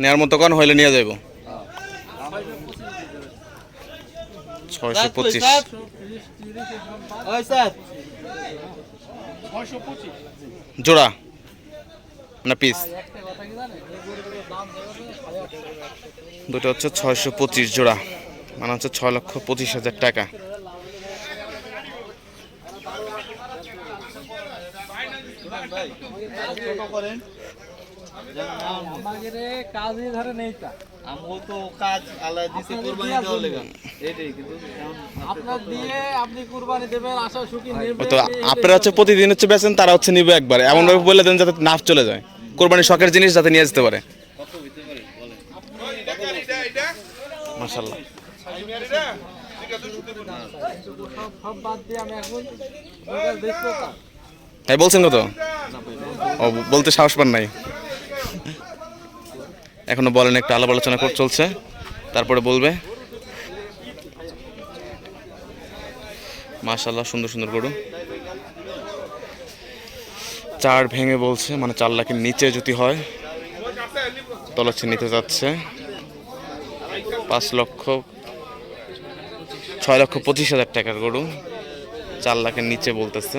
নেওয়ার মতো কোন, হইলে নিয়ে যাইব। ছয়শো পঁচিশ। জোড়া না পিস দুটো হচ্ছে ছয়শো পঁচিশ জোড়া। মানে হচ্ছে ছয় লক্ষ পঁচিশ হাজার টাকা। করেন আমাদের কাজই ধরে নেই তা। আমগো তো কাজ আলাদা দিছে কুরবানি দেওয়ার লেগা। এটাই কিন্তু আপনার দিয়ে আপনি কুরবানি দেবেন আশা সুখী ওই তো আপনারা হচ্ছে প্রতিদিন হচ্ছে বেচেন তারা হচ্ছে নিবে একবার। এমনভাবে বলে দেন যাতে নাফ চলে যায়। কোরবানি শখের জিনিস যাতে নিয়ে যেতে পারে। কত হইতে পারে বলেন মাসাল্লাহ সব সব বাদ দিয়ে আমি এখন দুটো দেখব তা তাই বলছেন কত? ও বলতে সাহস পান নাই। এখনও বলেন একটু আলাপ আলোচনা করে চলছে। তারপরে বলবে। মাশাল্লাহ সুন্দর সুন্দর গরু। চার ভেঙে বলছে মানে চার লাখের নিচে যদি হয় তলাচ্ছে নিতে যাচ্ছে। পাঁচ লক্ষ, ছয় লক্ষ পঁচিশ হাজার টাকার গরু, চার লাখের নিচে বলতেছে।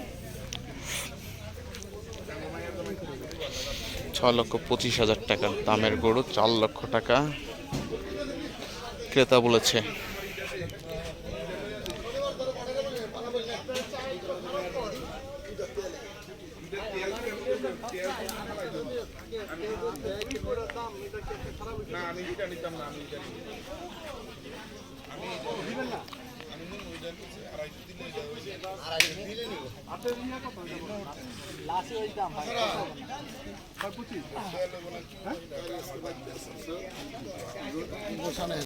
ছয় লক্ষ পঁচিশ হাজার টাকার দামের গরু চার লক্ষ টাকা। ক্রেতা বলেছে। লাস্টে ওই দাম ভাই